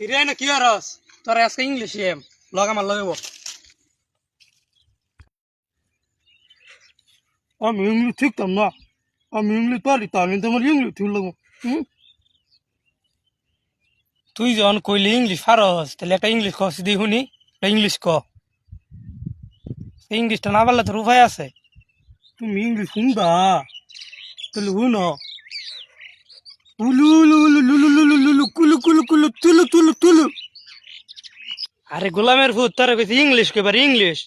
কিরে কি হরস তোর আজকে ইংলিশ এম লগ আমার লগাবো আমি ইংলিশ শিখতাম না। আমি ইংলিশ পারি, তাহলে তোমার ইংলিশ ঠিক লাগবো। তুই যখন কইলি ইংলিশ পারস, তাহলে একটা ইংলিশ কস দি শুনি ইংলিশ ক। ইংলিশটা না পারলে তোর উপায় আছে? তুমি ইংলিশ শুনবা, তাহলে শুন। উলু উলু উলু লুলু লুলু লুলু কুলু কুলু কুলু তুলু তুলু তুলু আরে গোলামের ভূত, তোর কইছে ইংলিশ কইবার ইংলিশ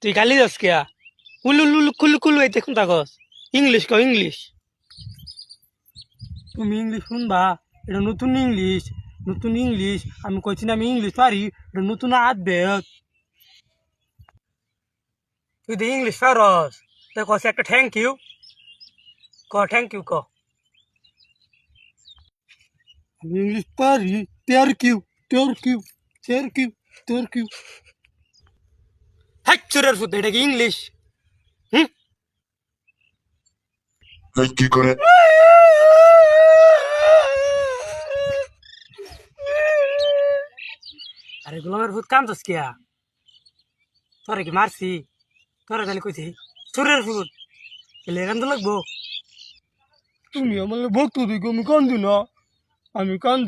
তুই গালি যাস কিয়া উলু লুলু কুলু কুলু এই দেখুন তাকস ইংলিশ কও ইংলিশ তুমি ইংলিশ শুনবা, এটা নতুন ইংলিশ নতুন ইংলিশ আমি কইছি না আমি ইংলিশ পারি, এটা নতুন আদবেগ তুই তো ইংলিশ পারস, তাই কস একটা থ্যাংক ইউ ক থ্যাংক ইউ ক। আমি ইংলিশ পারি তের কিউ তের কিউ তের কিউ তের কিউ হ্যাঁ চুরের ফুট এটা কি ইংলিশ হুম? এই কি করে? আরে গোলামের ভূত কান্দস কিয়া? তোরে কি মারছি? তোরে খালি কইছি চোরের ভূত এলে কান্দ লাগবো? তুমি আমার ভক্ত দিকে আমি কান্দি না। আমি কান্দি।